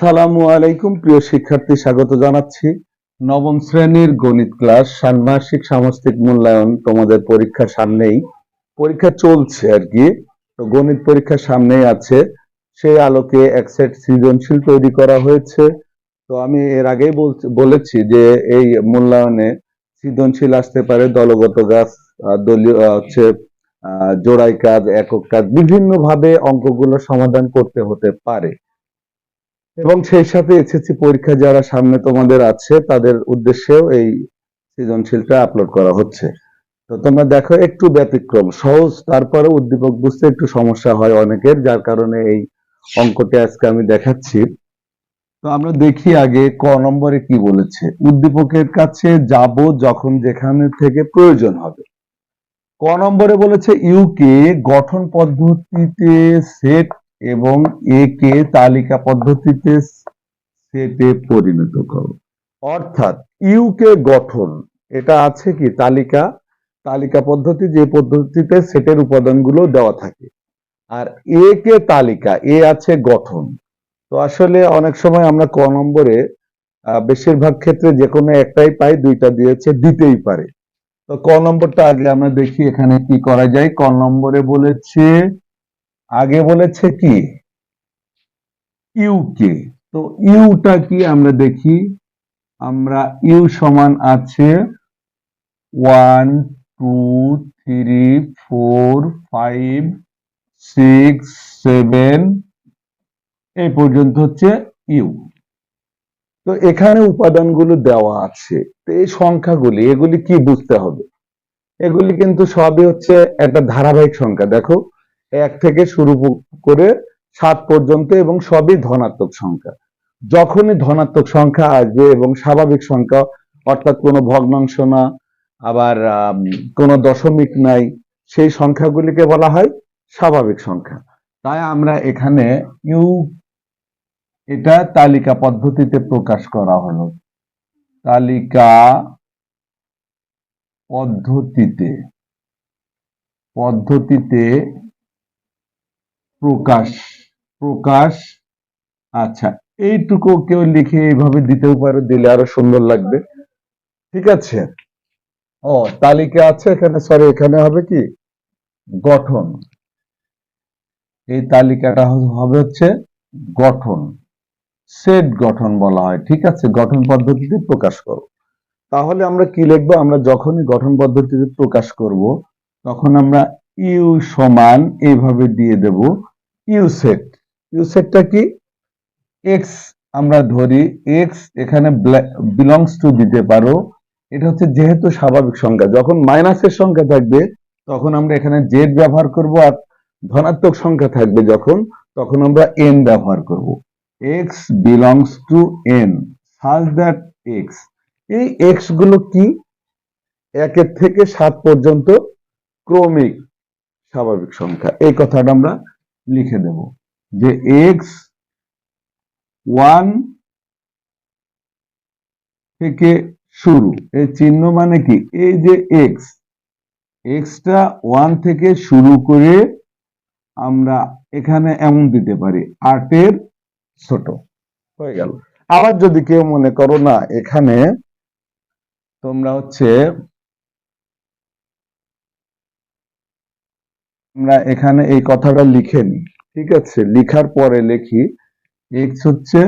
সালামু আলাইকুম, প্রিয় শিক্ষার্থী, স্বাগত জানাচ্ছি। নবম শ্রেণির গণিত ক্লাস, ষান্মাসিক সামষ্টিক মূল্যায়ন তোমাদের পরীক্ষা সামনেই। পরীক্ষা চলছে আর কি, তো গণিত পরীক্ষা সামনেই আছে। সেই আলোকে এক সেট সৃজনশীল তৈরি করা হয়েছে। তো আমি এর আগেই বলছি- যে এই মূল্যায়নে সৃজনশীল আসতে পারে দলগত গাছ দলীয় হচ্ছে জোড়াই কাজ, একক কাজ, বিভিন্নভাবে অঙ্কগুলো সমাধান করতে হতে পারে। এবং সেই সাথে এসএসসি পরীক্ষা যারা সামনে তোমাদের আছে, তাদের উদ্দেশ্যেও এই সৃজনশীলটা আপলোড করা হচ্ছে। তো তোমরা দেখো, একটু ব্যতিক্রম, সহজ তারপরে উদ্দীপক বুঝতে একটু সমস্যা হয় অনেকের, যার কারণে এই অঙ্কটা আজকে আমি দেখাচ্ছি। তো আমরা দেখি আগে ক নম্বরে কি বলেছে। উদ্দীপকের কাছে যাব যখন যেখানে থেকে প্রয়োজন হবে। ক নম্বরে বলেছে, ইউকে গঠন পদ্ধতিতে সেট এবং এ কে তালিকা পদ্ধতিতে সেটে পরিণত করো। অর্থাৎ ইউকে গঠন, এটা আছে কি? তালিকা তালিকা পদ্ধতি যে পদ্ধতিতে সেটের উপাদানগুলো দেওয়া থাকে। আর এ কে তালিকা, এ আছে গঠন। তো আসলে অনেক সময় আমরা ক নম্বরে বেশিরভাগ ক্ষেত্রে যে কোনো একটাই পাই, দুইটা দিয়েছে, দিতেই পারে। তো ক নম্বরটা আগে আমরা দেখি এখানে কি করা যায়। ক নম্বরে বলেছে আগে বলেছে কি? ইউকে তো ইউটা কি আমরা দেখি? আমরা ইউ সমান আছে one, two, three, four, five, six, seven এই পর্যন্ত হচ্ছে ইউ। তো এখানে উপাদানগুলো দেওয়া আছে। তো এই সংখ্যাগুলি, এগুলি কি বুঝতে হবে? এগুলি কিন্তু সবই হচ্ছে একটা ধারাবাহিক সংখ্যা। দেখো এক থেকে শুরু করে সাত পর্যন্ত এবং সবই ধনাত্মক সংখ্যা। যখনই ধনাত্মক সংখ্যা আসবে এবং স্বাভাবিক সংখ্যা, অর্থাৎ কোনো ভগ্নাংশ না, আবার কোনো দশমিক নাই, সেই সংখ্যাগুলিকে বলা হয় স্বাভাবিক সংখ্যা। তাই আমরা এখানে ইউ, এটা তালিকা পদ্ধতিতে প্রকাশ করা হলো। তালিকা পদ্ধতিতে পদ্ধতিতে প্রকাশ প্রকাশ আচ্ছা এইটুকু কেউ লিখে এইভাবে দিতেও পারে, দিলে আরও সুন্দর লাগবে। ঠিক আছে? ও, তালিকা আছে এখানে সরি এখানে হবে কি? গঠন। এই তালিকাটা হবে হচ্ছে গঠন। সেট গঠন বলা হয়, ঠিক আছে? গঠন পদ্ধতিতে প্রকাশ করো। তাহলে আমরা কি লিখব? আমরা যখনই গঠন পদ্ধতিতে প্রকাশ করব, তখন আমরা ইউ সমান এইভাবে দিয়ে দেব। ইউ সেট ইউ সেটটা কি? এক্স আমরা ধরি এক্স এখানে বিলংস টু দিতে পারো। এটা হচ্ছে যেহেতু স্বাভাবিক সংখ্যা। যখন মাইনাসের সংখ্যা থাকবে, তখন আমরা এখানে জেড ব্যবহার করব আর ধনাত্মক সংখ্যা থাকবে যখন, তখন আমরা এন ব্যবহার করব। X belongs to N such that x এই এক্সগুলো কি? একের থেকে সাত পর্যন্ত ক্রমিক স্বাভাবিক সংখ্যা। এই কথাটা আমরা লিখে দেব। যে এক্স ওয়ান থেকে শুরু এই চিহ্ন মানে কি? এই যে এক্স এক্সটা ওয়ান থেকে শুরু করে আমরা এখানে এমন দিতে পারি আটের ছোট। হয়ে গেল। আবার যদি কেউ মনে করো না, এখানে তোমরা হচ্ছে আমরা এখানে এই কথাটা লিখে নিই ঠিক আছে? লিখার পরে লিখি এক্স হচ্ছে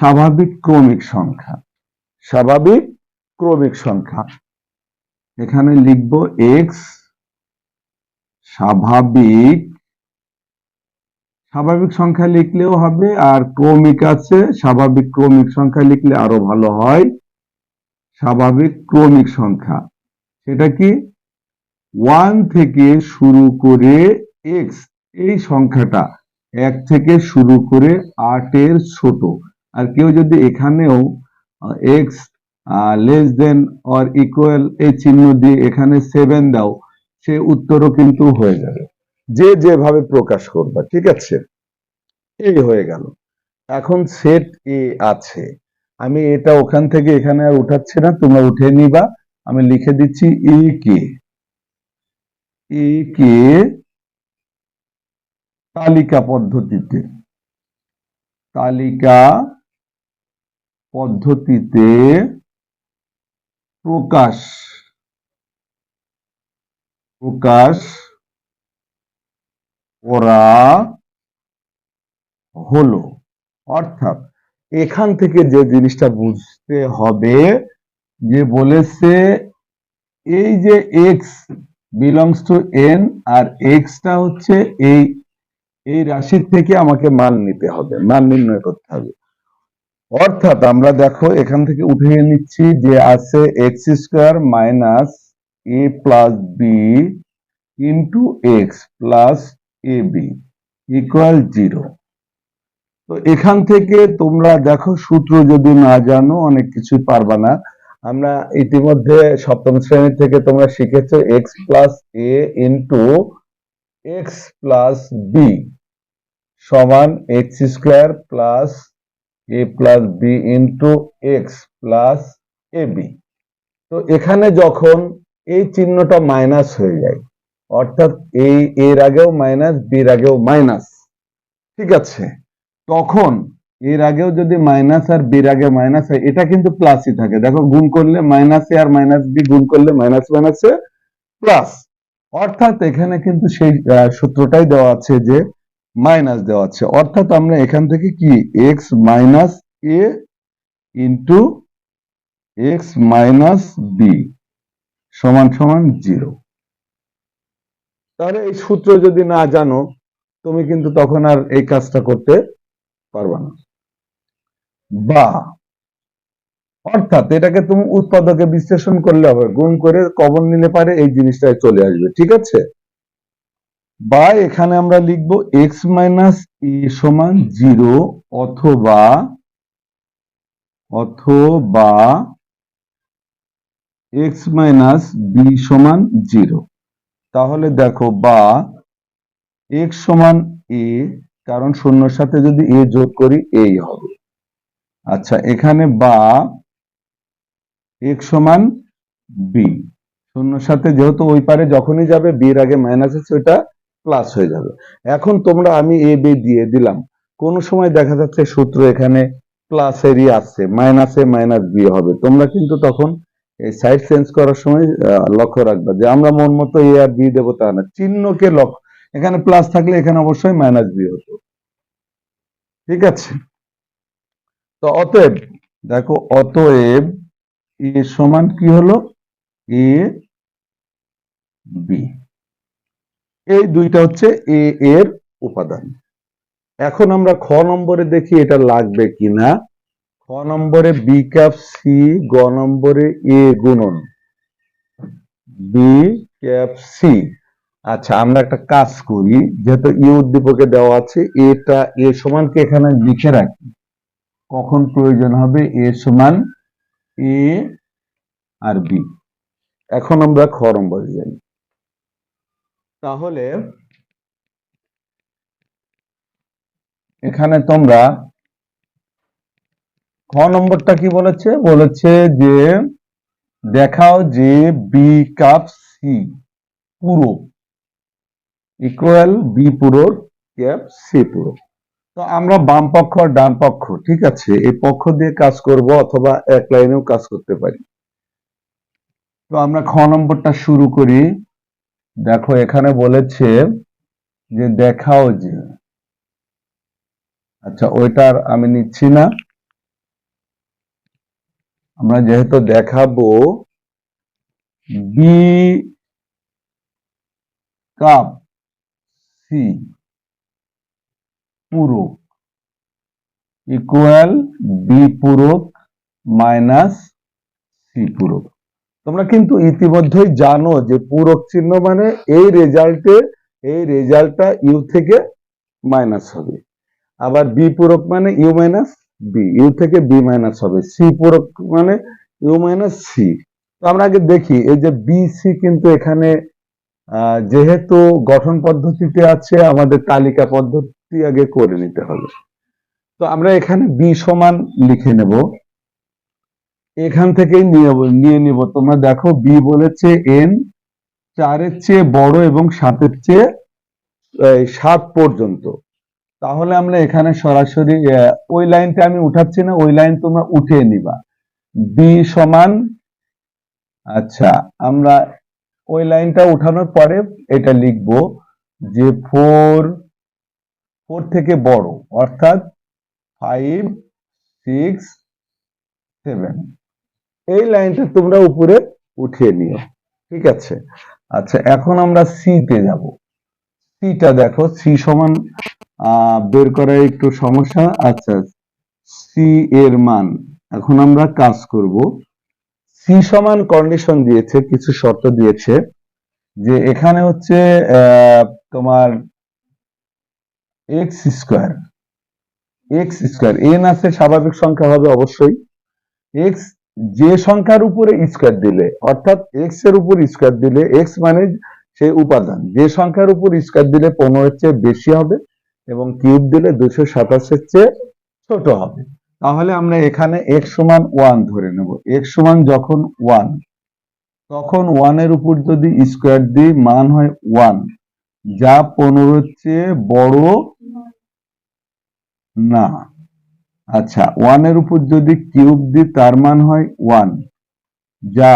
স্বাভাবিক ক্রমিক সংখ্যা, স্বাভাবিক ক্রমিক সংখ্যা। এখানে লিখব এক্স স্বাভাবিক স্বাভাবিক সংখ্যা লিখলেও হবে আর ক্রমিক আছে, স্বাভাবিক ক্রমিক সংখ্যা লিখলে আরও ভালো হয়। স্বাভাবিক ক্রমিক সংখ্যা, সেটা কি? ওয়ান থেকে শুরু করে এক্স, এই সংখ্যাটা এক থেকে শুরু করে আটের ছোট। আর কেউ যদি এখানেও x less than or equal এই চিহ্ন দিয়ে এখানে সেভেন দাও, সে উত্তরও কিন্তু হয়ে যাবে। যে যেভাবে প্রকাশ করবা, ঠিক আছে? এই হয়ে গেল। এখন সেট এ আছে। আমি এটা ওখান থেকে এখানে আর উঠাচ্ছি না, তোমরা উঠে নিবা। আমি লিখে দিচ্ছি ই কে ই কে? তালিকা পদ্ধতিতে। তালিকা পদ্ধতিতে প্রকাশ। প্রকাশ করা হলো। অর্থাৎ এখান থেকে যে জিনিসটা বুঝতে হবে যে বলেছে এই যে এক্স বিলংস টু এন আর এক্সটা হচ্ছে এই এই রাশির থেকে আমাকে মান নিতে হবে, মান নির্ণয় করতে হবে। অর্থাৎ আমরা দেখো এখান থেকে উঠিয়ে নিচ্ছি যে আছে x square minus a plus b into x plus a b equal zero তো এখান থেকে তোমরা দেখো সূত্র যদি না জানো, অনেক কিছু পারবা না। আমরা ইতিমধ্যে সপ্তম শ্রেণি থেকে তোমরা শিখেছ x plus a into x plus b সমান x square plus a plus b into x plus a b তো এখানে যখন এই চিহ্নটা মাইনাস হয়ে যায়, অর্থাৎ এই এর আগেও মাইনাস বির আগেও মাইনাস ঠিক আছে? তখন এর আগেও যদি মাইনাস আর বির আগে মাইনাস হয়, এটা কিন্তু প্লাসই থাকে। দেখো, গুণ করলে মাইনাস এ আর মাইনাস বি গুণ করলে মাইনাস মাইনাসে প্লাস অর্থাৎ এখানে কিন্তু সেই সূত্রটাই দেওয়া আছে যে মাইনাস দেওয়া আছে। অর্থাৎ আমরা এখান থেকে কি? X minus a into x minus b সমান সমান জিরো তাহলে এই সূত্র যদি না জানো, তুমি কিন্তু তখন আর এই কাজটা করতে পারবা না। বা। অর্থাৎ এটাকে তুমি উৎপাদকে বিশ্লেষণ করলে হবে, গুণ করে কমন নিলে পারে এই জিনিসটাই চলে আসবে, ঠিক আছে? বা এখানে আমরা লিখব এক্স মাইনাস ই সমান জিরো অথবা অথবা এক্স মাইনাস বি সমান জিরো তাহলে দেখো, বা এক্স সমান এ কারণ শূন্যর সাথে যদি এ যোগ করি এই হবে। আচ্ছা এখানে বা এক্স সমান বি শূন্যর সাথে যেহেতু ওই পারে যখনই যাবে বির আগে মাইনাস আছে, ওইটা প্লাস হয়ে যাবে। এখন তোমরা আমি এ বি দিয়ে দিলাম। কোন সময় দেখা যাচ্ছে সূত্র এখানে প্লাস এরই আসছে মাইনাসে মাইনাস বি হবে। তোমরা কিন্তু তখন এই সাইড চেঞ্জ করার সময় লক্ষ্য রাখবা যে আমরা মন মতো এ আর বি দেবো তা না। চিহ্নকে লক্ষ্য এখানে প্লাস থাকলে এখানে অবশ্যই মাইনাস বি হতো। ঠিক আছে? তো অতএব, দেখো, অতএব এ সমান কি হলো? A b. এই দুইটা হচ্ছে এ এর উপাদান। এখন আমরা খ নম্বরে দেখি এটা লাগবে কিনা। খ নম্বরে বি ক্যাপ সি, গ নম্বরে এ গুণন। B cap C. আচ্ছা আমরা একটা কাজ করি, যেহেতু ই উদ্দীপকে দেওয়া আছে, এটা এ সমানকে এখানে লিখে রাখি? কখন প্রয়োজন হবে? এ সমান এ আর বি। এখন আমরা খ নম্বরে যাই। তাহলে এখানে তোমরা খ নম্বরটা কি বলেছে? বলেছে যে দেখাও যে বি কাপ সি পুরো। ইকুয়াল বি পুরো ক্যাপ সি পুরো। তো আমরা বাম পক্ষ আর ডান পক্ষ, ঠিক আছে? এই পক্ষ দিয়ে কাজ করব অথবা এক লাইনেও কাজ করতে পারি। তো আমরা খ নম্বরটা শুরু করি। দেখো, এখানে বলেছে যে দেখাও যে। আচ্ছা ওইটার আমি নিচ্ছি না। আমরা যেহেতু দেখাবো বি কাপ সি। পূরক। ইকুয়াল বি পূরক মাইনাস সি পূরক। তোমরা কিন্তু ইতিমধ্যেই জানো যে পূরক চিহ্ন মানে এই রেজাল্টে এই রেজাল্টটা ইউ থেকে মাইনাস হবে। আবার বি পূরক মানে ইউ মাইনাস বি ইউ থেকে বি মাইনাস হবে। সি পূরক মানে ইউ মাইনাস সি তো আমরা আগে দেখি, এই যে বি সি কিন্তু এখানে যেহেতু গঠন পদ্ধতিতে আছে, আমাদের তালিকা পদ্ধতি আগে করে নিতে হবে। তো আমরা এখানে বি সমান লিখে নেব। এখান থেকেই নিয়ে নিয়ে নিব। তোমরা দেখো বি বলেছে এন চারের চেয়ে বড় এবং সাতের চেয়ে সাত পর্যন্ত। তাহলে আমরা এখানে সরাসরি ওই লাইনটা আমি উঠাচ্ছি না, ওই লাইন তোমরা উঠিয়ে নিবা। বি সমান আচ্ছা আমরা ওই লাইনটা উঠানোর পরে এটা লিখব যে ফোর ফোর থেকে বড়, অর্থাৎ ফাইভ সিক্স সেভেন এই লাইনটা তোমরা উপরে উঠিয়ে নিও, ঠিক আছে? আচ্ছা এখন আমরা সি তে যাব। সিটা দেখো সি সমান বের করা একটু সমস্যা। আচ্ছা সি এর মান, এখন আমরা কাজ করব। সি সমান কন্ডিশন দিয়েছে, কিছু শর্ত দিয়েছে যে এখানে হচ্ছে তোমার x square x square N আছে স্বাভাবিক সংখ্যা হবে অবশ্যই। এক্স যে সংখ্যার উপরে স্কোয়ার দিলে, অর্থাৎ এক্সের উপর স্কোয়ার দিলে এক্স মানে সেই উপাদান। যে সংখ্যার উপর স্কোয়ার দিলে পনেরোর চেয়ে বেশি হবে এবং কিউব দিলে দুশো সাতাশের চেয়ে ছোট হবে। তাহলে আমরা এখানে এক্স সমান ওয়ান ধরে নেব। এক্স সমান যখন ওয়ান তখন ওয়ানের উপর যদি স্কোয়ার দিই, মান হয় ওয়ান যা পনেরোর চেয়ে বড় না। আচ্ছা ওয়ানের উপর যদি কিউব দিই তার মান হয় ওয়ান যা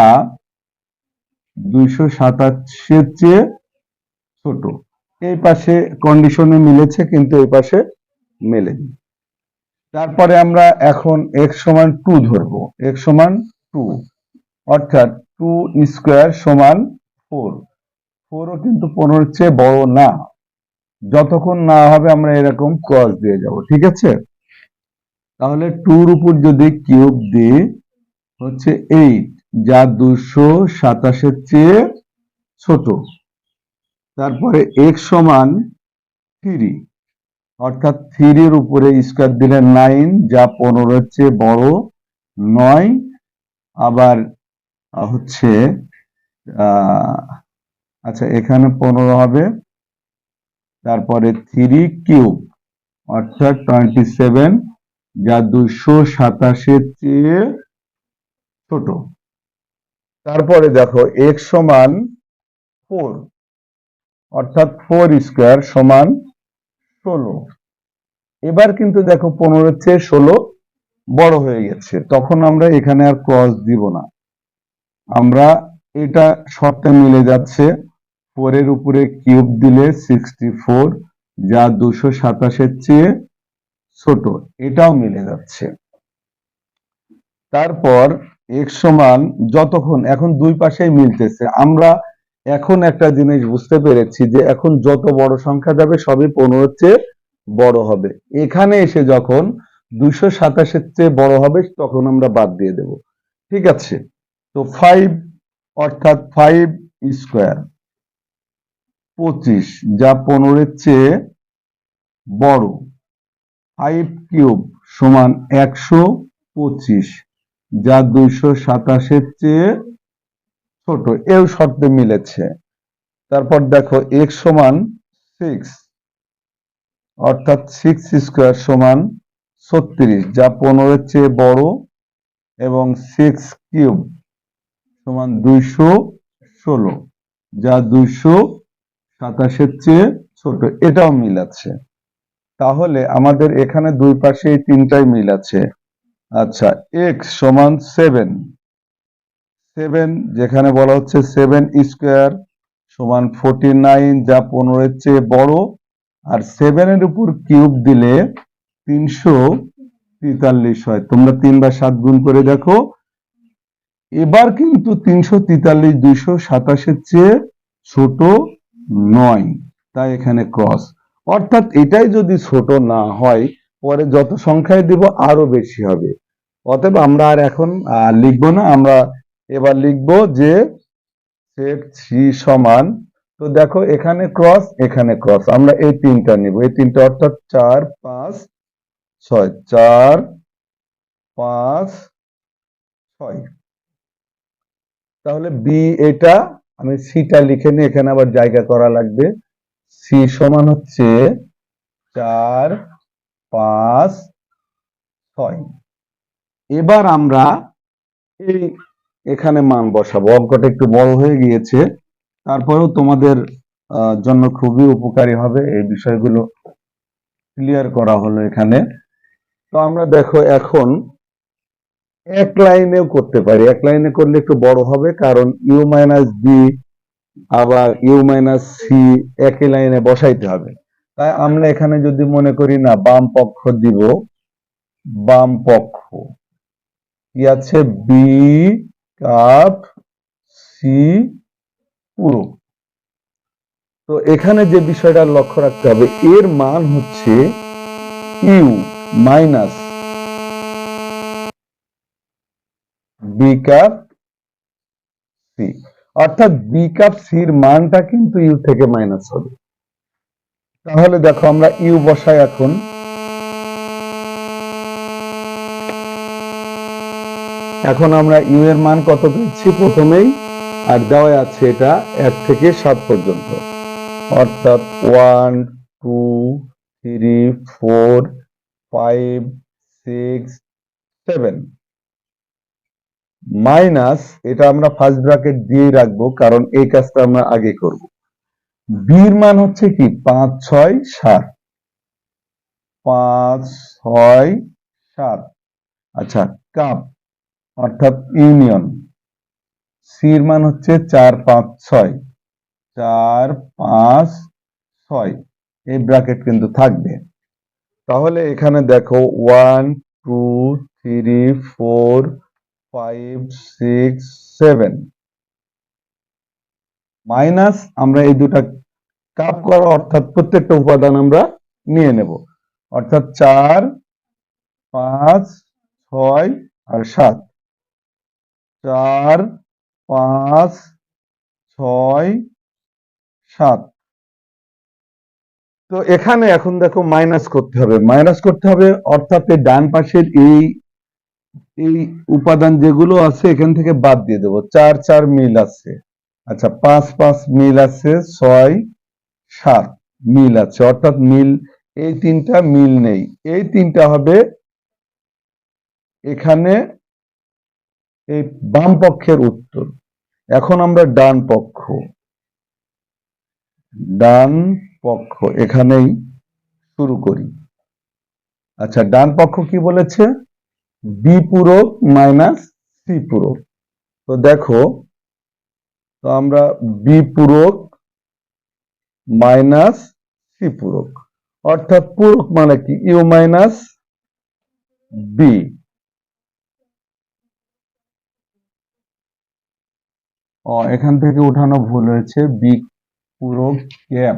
দুইশো সাতাশের চেয়ে ছোট। এই পাশে কন্ডিশনে মিলেছে, কিন্তু এই পাশে মেলেনি। তারপরে আমরা এখন এক্স সমান টু ধরবো। এক্স সমান টু অর্থাৎ টু স্কোয়ার সমান ফোর ফোরও কিন্তু পনেরোর চেয়ে বড় না। যতক্ষণ না হবে আমরা এরকম ক্রস দিয়ে যাব, ঠিক আছে? তাহলে টুর উপর যদি কিউব দিই, হচ্ছে এইট যা দুশো সাতাশের চেয়ে ছোট। তারপরে এক্স সমান থ্রি অর্থাৎ থ্রির উপরে স্কোয়ার দিলে নাইন যা পনেরোর চেয়ে বড় নয়। আবার হচ্ছে আচ্ছা এখানে পনেরো হবে। তারপরে থ্রি কিউব অর্থাৎ টোয়েন্টি সেভেন যা দুশো সাতাশের চেয়ে ছোট। তারপরে দেখো এক সমান ফোর অর্থাৎ ফোর স্কোয়ার সমান ষোলো। এবার কিন্তু দেখো, পনেরোর চেয়ে ষোলো বড় হয়ে গেছে। তখন আমরা এখানে আর ক্রস দিব না। আমরা এটা শর্তে মিলে যাচ্ছে। ফোরের উপরে কিউব দিলে সিক্সটি ফোর, যা দুশো সাতাশের চেয়ে ছোট। এটাও মিলে যাচ্ছে। তারপর এক সমান যতক্ষণ, এখন দুই পাশেই মিলতেছে। আমরা এখন একটা জিনিস বুঝতে পেরেছি যে এখন যত বড় সংখ্যা যাবে, সবই পনেরোর চেয়ে বড় হবে। এখানে এসে যখন দুইশো সাতাশের চেয়ে বড় হবে, তখন আমরা বাদ দিয়ে দেব। ঠিক আছে? তো ফাইভ অর্থাৎ ফাইভ স্কোয়ার পঁচিশ, যা পনেরোর চেয়ে বড়। ফাইভ কিউব সমান একশো পঁচিশ, যা দুইশো সাতাশের চেয়ে ছোট। এও শর্তে মিলেছে। তারপর দেখো এক্স সমান সিক্স অর্থাৎ সিক্স স্কোয়ার সমান ছত্রিশ, যা পনেরোর চেয়ে বড়, এবং সিক্স কিউব সমান দুইশো ষোলো, যা দুইশো সাতাশের চেয়ে ছোট, এটাও মিল আছে। তাহলে আমাদের এখানে দুই পাশে এই তিনটাই মিল আছে। আচ্ছা এক্স সমান সেভেন সেভেন যেখানে বলা হচ্ছে সেভেন স্কোয়ার সমান ফোরটি নাইন যা পনেরোর চেয়ে বড়, আর সেভেনের উপর কিউব দিলে তিনশো তেতাল্লিশ হয়। তোমরা তিন বা সাত গুণ করে দেখো। এবার কিন্তু তিনশো তেতাল্লিশ, দুইশো সাতাশের চেয়ে ছোট নয়। তাই এখানে ক্রস অর্থাৎ এটাই যদি ছোট না হয়, পরে যত সংখ্যায় দিব আরও বেশি হবে। অতএব আমরা আর এখন লিখব না। আমরা এবার লিখব যে সেট সি সমান, তো দেখো এখানে ক্রস এখানে ক্রস আমরা এই তিনটা নিব। এই তিনটা অর্থাৎ চার, পাঁচ, ছয়। চার, পাঁচ, ছয়। তাহলে বি এটা আমি সিটা লিখে নিই এখানে আবার জায়গা করা লাগবে। সি সমান হচ্ছে চার, পাঁচ, ছয়। এবার আমরা এই এখানে মান বসাবো। অঙ্কটা একটু বড় হয়ে গিয়েছে। তারপরেও তোমাদের জন্য খুবই উপকারী হবে। এই বিষয়গুলো ক্লিয়ার করা হলো এখানে। তো আমরা দেখো এখন এক লাইনেও করতে পারি। এক লাইনে করলে একটু বড় হবে, কারণ ইউ মাইনাস বি আবার ইউ মাইনাস সি একই লাইনে বসাইতে হবে। তাই আমরা এখানে যদি মনে করি, না, বাম পক্ষ দিব, বাম পক্ষ। কি আছে? বি কাপ সি পুরো। তো এখানে যে বিষয়টা লক্ষ্য রাখতে হবে, এর মান হচ্ছে U minus B cup C অর্থাৎ বি কাপ সির মানটা কিন্তু ইউ থেকে মাইনাস হবে। তাহলে দেখো আমরা ইউ বসাই এখন। এখন আমরা ইউ এর মান কত পেয়েছি প্রথমেই? আর দেওয়া আছে এটা এক থেকে সাত পর্যন্ত। অর্থাৎ one two three four five six seven minus এটা আমরা ফার্স্ট ব্র্যাকেট দিয়ে রাখব, কারণ এই কাজটা আমরা আগে করব। বির মান হচ্ছে কি? পাঁচ, ছয়, সাত। পাঁচ, ছয়, সাত। আচ্ছা কাপ অর্থাৎ ইউনিয়ন সির মান হচ্ছে চার, পাঁচ, ছয়। চার, পাঁচ, ছয়। এই ব্র্যাকেট কিন্তু থাকবে। তাহলে এখানে দেখো one two three four five six seven minus আমরা এই দুটা কাপ করা অর্থাৎ প্রত্যেকটা উপাদান আমরা নিয়ে নেব। অর্থাৎ চার, পাঁচ, ছয় আর সাত। চার, পাঁচ, ছয়, সাত। তো এখানে এখন দেখো মাইনাস করতে হবে। মাইনাস করতে হবে অর্থাৎ ডান পাশের এই এই উপাদান যেগুলো আছে এখান থেকে বাদ দিয়ে দেবো। চার চার মিল আছে। আচ্ছা পাঁচ পাঁচ মিল আছে, ছয়, সাত মিল আছে। অর্থাৎ মিল, এই তিনটা মিল নেই। এই তিনটা হবে এখানে এই বাম পক্ষের উত্তর। এখন আমরা ডান পক্ষ। ডান পক্ষ এখানেই শুরু করি। আচ্ছা ডান পক্ষ কি বলেছে? বি পূরক মাইনাস সি পূরক তো দেখো, তো আমরা বি পূরক মাইনাস সি পূরক অর্থাৎ পূরক মানে কি? ইউ মাইনাস বি এখান থেকে উঠানো ভুল হয়েছে। বি পূরক ক্যাপ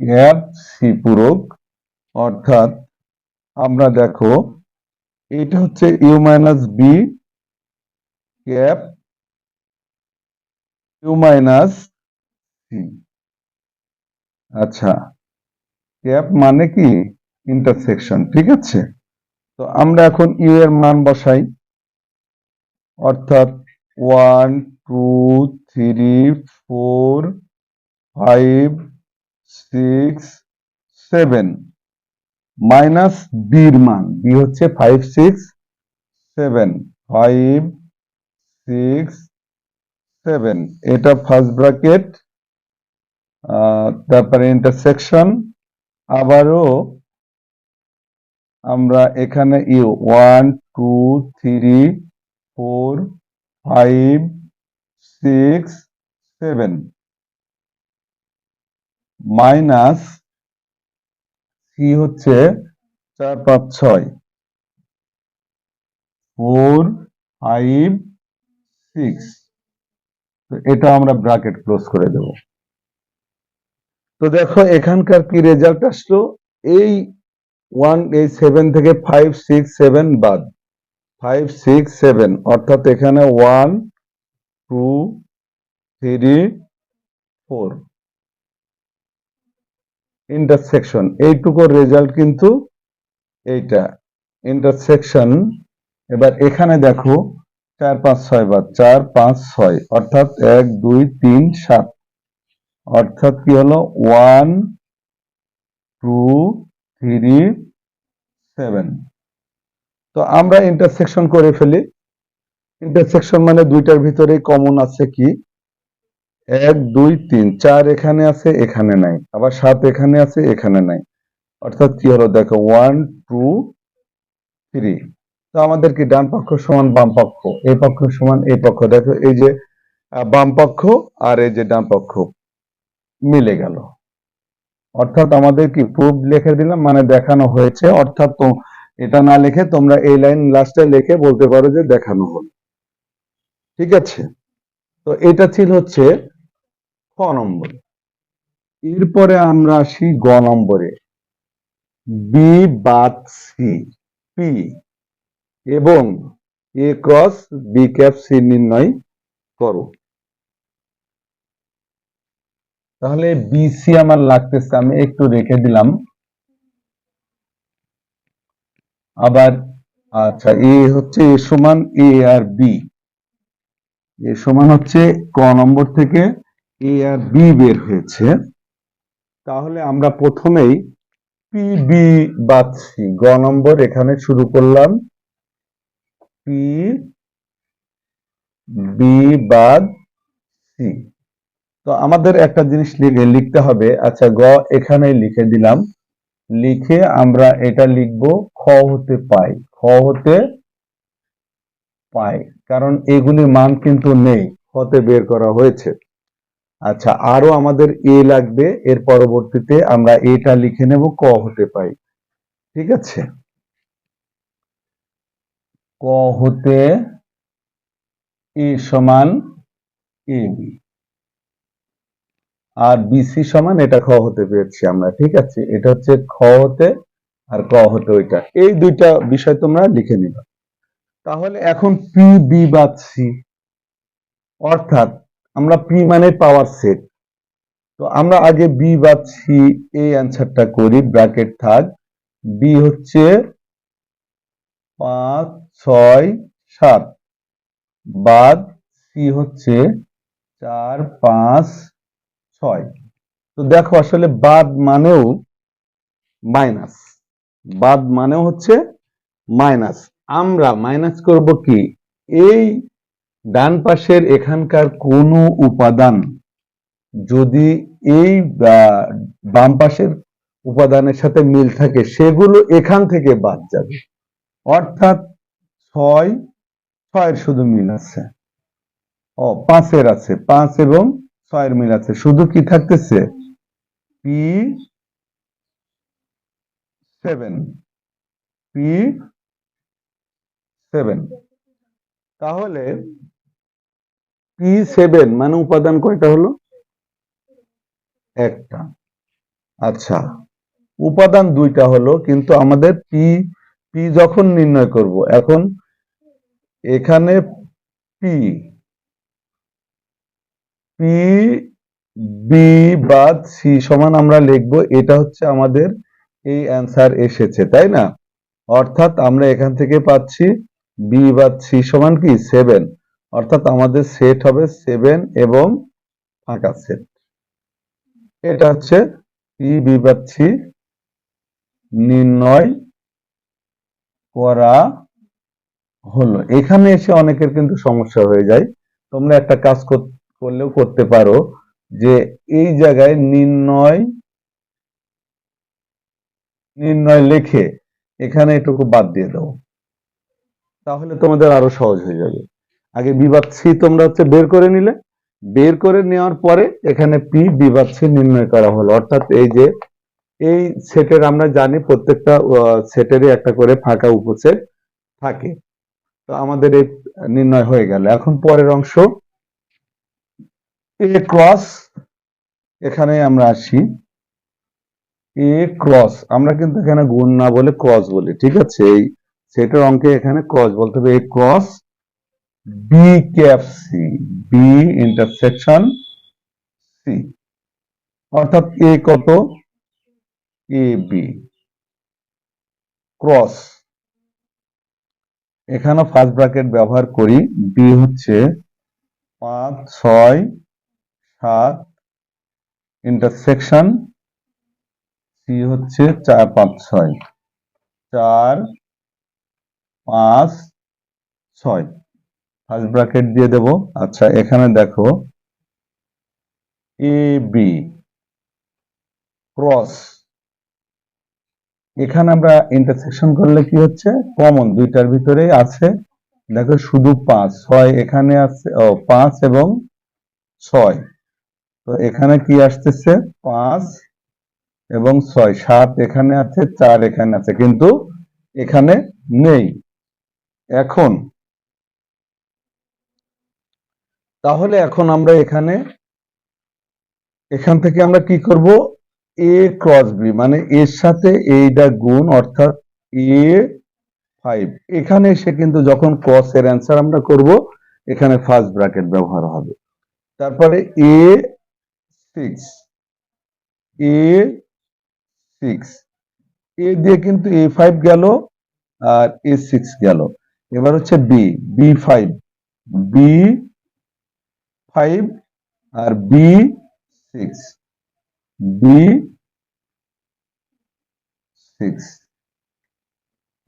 ক্যাপ সি পূরক অর্থাৎ আমরা দেখো এটা হচ্ছে U minus B cap U minus C আচ্ছা ক্যাপ মানে কি? ইন্টারসেকশন ঠিক আছে? তো আমরা এখন ইউ এর মান বসাই। অর্থাৎ one two three four five six seven minus বির মান বি হচ্ছে five six seven five six seven এটা ফার্স্ট ব্র্যাকেট তারপরে ইন্টারসেকশন আবারও আমরা এখানে U one two three four five six seven minus C হচ্ছে? চার, পাঁচ, ছয়। Four, five, six. তো এটা আমরা ব্র্যাকেট ক্লোজ করে দেব। তো দেখো, এখানকার কি রেজাল্ট আসলো? এই ওয়ান, এই সেভেন থেকে ফাইভ, সিক্স, সেভেন বাদ। Five, six, seven. অর্থাৎ এখানে one, two, three, four. Intersection এইটুকুর result কিন্তু এইটা। ইন্টারসেকশন এবার এখানে দেখো, চার, পাঁচ, ছয় বাদ চার, পাঁচ, ছয়, অর্থাৎ এক, দুই, তিন, সাত। অর্থাৎ কি হলো? ওয়ান টু থ্রি সেভেন তো আমরা ইন্টারসেকশন করে ফেলি। ইন্টারসেকশন মানে দুইটার ভিতরে কমন আছে কি? এক, দুই, তিন, চার এখানে আছে, এখানে নাই। আবার সাত এখানে আছে, এখানে নাই। অর্থাৎ কি হলো? দেখো ওয়ান টু থ্রি তো আমাদের কি ডান পক্ষ সমান বাম পক্ষ? এই পক্ষ সমান এই পক্ষ। দেখো, এই যে বাম পক্ষ আর এই যে ডান পক্ষ মিলে গেল। অর্থাৎ আমাদের কি প্রুফ লিখে দিলাম? মানে দেখানো হয়েছে। অর্থাৎ তো এটা না লিখে তোমরা এই লাইন লাস্টে লিখে বলতে পারো যে দেখানো হলো। ঠিক আছে? তো এটা ছিল হচ্ছে খ নম্বর। এরপরে আমরা আসি গ নম্বরে। বি বাদ সি, পি এবং A cross B cap C নির্ণয় করো। তাহলে বিসি আমার লাগতেছে, আমি একটু রেখে দিলাম। আবার আচ্ছা এ হচ্ছে এ সমান এ আর বি। এ সমান হচ্ছে ক নম্বর থেকে এ আর বি বের হয়েছে, তাহলে আমরা প্রথমেই পি বি বাদছি গ নম্বর এখানে শুরু করলাম। পি বি বাদ সি তো আমাদের একটা জিনিস লিখে লিখতে হবে। আচ্ছা গ এখানে লিখে দিলাম। লিখে আমরা এটা লিখব, খ হতে পাই। খ হতে পাই, কারণ এগুলির মান কিন্তু নেই। হতে বের করা হয়েছে। আচ্ছা আরও আমাদের এ লাগবে, এর পরবর্তীতে আমরা এটা লিখে নেব, ক হতে পাই। ঠিক আছে? ক হতে এ সমান এ বি। আর বিসি সমান এটা খ হতে পেরেছি আমরা, ঠিক আছে? এটা হচ্ছে খ হতে আর ক হতে ওইটা। এই দুইটা বিষয় তোমরা লিখে নিবা। তাহলে এখন পি, বি বাদ সি। অর্থাৎ আমরা পি মানে পাওয়ার সেট তো আমরা আগে বি বাদ সি এই অ্যান্সারটা করি ব্র্যাকেট থাক বি হচ্ছে পাঁচ, ছয়, সাত। বাদ সি হচ্ছে চার, পাঁচ, ছয়। তো দেখো আসলে বাদ মানেও মাইনাস বাদ মানেও হচ্ছে মাইনাস আমরা মাইনাস করব কি? এই ডান পাশের এখানকার কোনো উপাদান যদি এই বাম পাশের উপাদানের সাথে মিল থাকে, সেগুলো এখান থেকে বাদ যাবে। অর্থাৎ ছয়, ছয়ের শুধু মিল আছে। ও, পাঁচের আছে। পাঁচ এবং ছয়ের মিল আছে। শুধু কি থাকতেছে? পি সেভেন পি সেভেন তাহলে পি সেভেন মানে উপাদান কয়টা হলো? একটা। আচ্ছা উপাদান দুইটা হলো, কিন্তু আমাদের পি পি যখন নির্ণয় করব, এখন এখানে পি পি বি বাদ সি সমান আমরা লিখব, এটা হচ্ছে আমাদের এই অ্যান্সার এসেছে, তাই না? অর্থাৎ আমরা এখান থেকে পাচ্ছি বি বাদ সি সমান কি? সেভেন অর্থাৎ আমাদের সেট হবে সেভেন এবং ফাঁকা সেট এটা হচ্ছে পি বি সি নির্ণয় করা হলো। এখানে এসে অনেকের কিন্তু সমস্যা হয়ে যায়। তোমরা একটা কাজ কর- করলেও করতে পারো যে এই জায়গায় নির্ণয় নির্ণয় লিখে এখানে এটুকু বাদ দিয়ে দাও। তাহলে তোমাদের আরও সহজ হয়ে যাবে। আগে বিবাদ সি তোমরা হচ্ছে বের করে নিলে। বের করে নেওয়ার পরে এখানে পি বিবাদ সি নির্ণয় করা হলো। অর্থাৎ এই যে, এই সেটের আমরা জানি প্রত্যেকটা সেটেরই একটা করে ফাঁকা উপসেট থাকে। তো আমাদের এই নির্ণয় হয়ে গেল। এখন পরের অংশ, এ ক্রস, এখানে আমরা আসি। এ ক্রস, আমরা কিন্তু এখানে গুণ না বলে ক্রস বলি, ঠিক আছে? এই সেটের অঙ্কে এখানে ক্রস বলতে হবে। A cross B cap C B intersection C অর্থাৎ এ কত? এ বি ক্রস এখানে ফার্স্ট ব্র্যাকেট ব্যবহার করি। বি হচ্ছে পাঁচ, ছয়, সাত ইন্টারসেকশন সি হচ্ছে চার, পাঁচ, ছয়। চার, পাঁচ, ছয়। ফার্স্ট ব্র্যাকেট দিয়ে দেব। আচ্ছা এখানে দেখো এ বি ক্রস এখানে আমরা ইন্টারসেকশন করলে কি হচ্ছে? কমন দুইটার ভিতরেই আছে। দেখো, শুধু পাঁচ, ছয় এখানে আছে, ও, পাঁচ এবং ছয়। তো এখানে কি আসতেছে? পাঁচ এবং ছয়, সাত এখানে আছে, চার এখানে আছে। কিন্তু এখানে নেই। এখন তাহলে এখন আমরা এখানে, এখান থেকে আমরা কি করব? এ ক্রস বি মানে এর সাথে এইটা গুণ অর্থাৎ এ ফাইভ এখানে এসে কিন্তু যখন ক্রস এর অ্যান্সার আমরা করব, এখানে ফার্স্ট ব্র্যাকেট ব্যবহার হবে। তারপরে এ সিক্স এ সিক্স এ দিয়ে কিন্তু এ ফাইভ গেল আর এ সিক্স গেল। এবার হচ্ছে B B five B five আর বি সিক্স বি সিক্স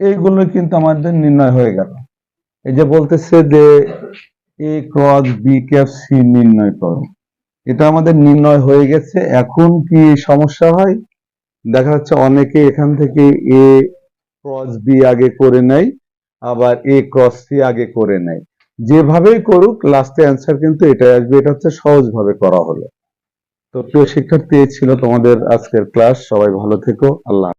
এইগুলো কিন্তু আমাদের নির্ণয় হয়ে গেল। এই যে বলতেছে যে A cross B cap C নির্ণয় করো। এটা আমাদের নির্ণয় হয়ে গেছে। এখন কি সমস্যা হয়? দেখা যাচ্ছে অনেকে এখান থেকে এ ক্রস বি আগে করে নেয়, আবার এ ক্রস সি আগে করে নেয়। যেভাবেই করুক লাস্টে অ্যান্সার কিন্তু এটাই আসবে। এটা হচ্ছে সহজভাবে করা হলো। তো প্রিয় শিক্ষার্থী ছিল তোমাদের আজকের ক্লাস সবাই ভালো থেকো। আল্লাহ।